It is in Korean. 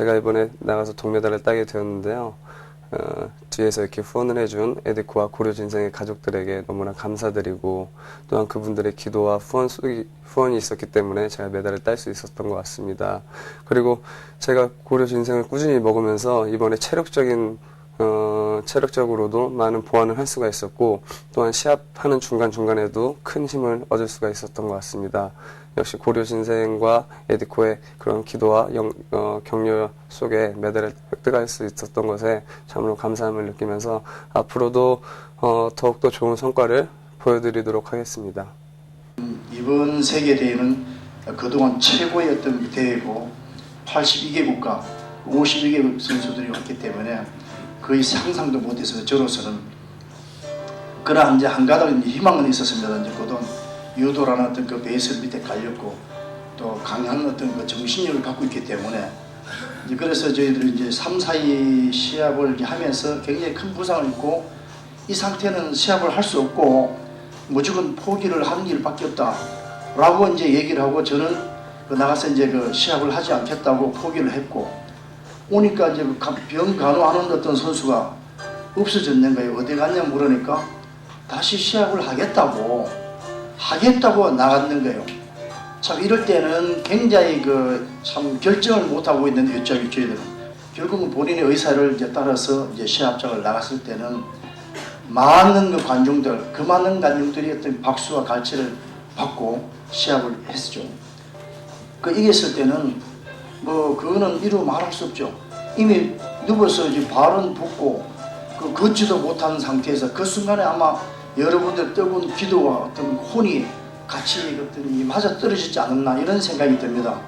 제가 이번에 나가서 동메달을 따게 되었는데요. 어, 뒤에서 이렇게 후원을 해준 에디코와 고려진생의 가족들에게 너무나 감사드리고 또한 그분들의 기도와 후원, 수- 후원이 있었기 때문에 제가 메달을 딸 수 있었던 것 같습니다. 그리고 제가 고려진생을 꾸준히 먹으면서 이번에 체력적인 어, 체력적으로도 많은 보완을 할 수가 있었고 또한 시합하는 중간중간에도 큰 힘을 얻을 수가 있었던 것 같습니다. 역시 고려신생과 에디코의 그런 기도와 영- 어, 격려 속에 메달을 획득할 수 있었던 것에 참으로 감사함을 느끼면서 앞으로도 어, 더욱더 좋은 성과를 보여드리도록 하겠습니다. 이번 세계 대회는 그동안 어떤 대회고 82개 국가 52개 선수들이 왔기 때문에 거의 상상도 못해서 저로서는 그러나 이제 한 가닥 희망은 있었습니다. 이제 그동안 유도라는 어떤 그 베이스 밑에 깔렸고 또 강한 어떤 그 정신력을 갖고 있기 때문에 이제 그래서 저희들이 이제 3, 4위 시합을 하면서 굉장히 큰 부상을 입고 이 상태는 시합을 할 수 없고 무조건 포기를 하는 일밖에 없다라고 이제 얘기를 하고 저는 그 나가서 이제 그 시합을 하지 않겠다고 포기를 했고 오니까 이제 그 가- 병 간호하는 어떤 선수가 없어졌는 거예요. 어디 갔냐 물으니까 다시 시합을 하겠다고 하겠다고 나갔는 거예요. 참 이럴 때는 굉장히 그 참 결정을 못 하고 있는 요쪽이 저희들은 결국은 본인의 의사를 이제 따라서 이제 시합장을 나갔을 때는 많은 그 관중들, 그 많은 관중들이 어떤 박수와 갈채를 받고 시합을 했죠. 그 이겼을 때는 뭐 그거는 이루 말할 수 없죠. 이미 누워서 이제 발은 붓고 그 걷지도 못하는 상태에서 그 순간에 아마 여러분들 뜨거운 기도와 어떤 혼이 같이 어떤 이 맞아 떨어지지 않았나 이런 생각이 듭니다.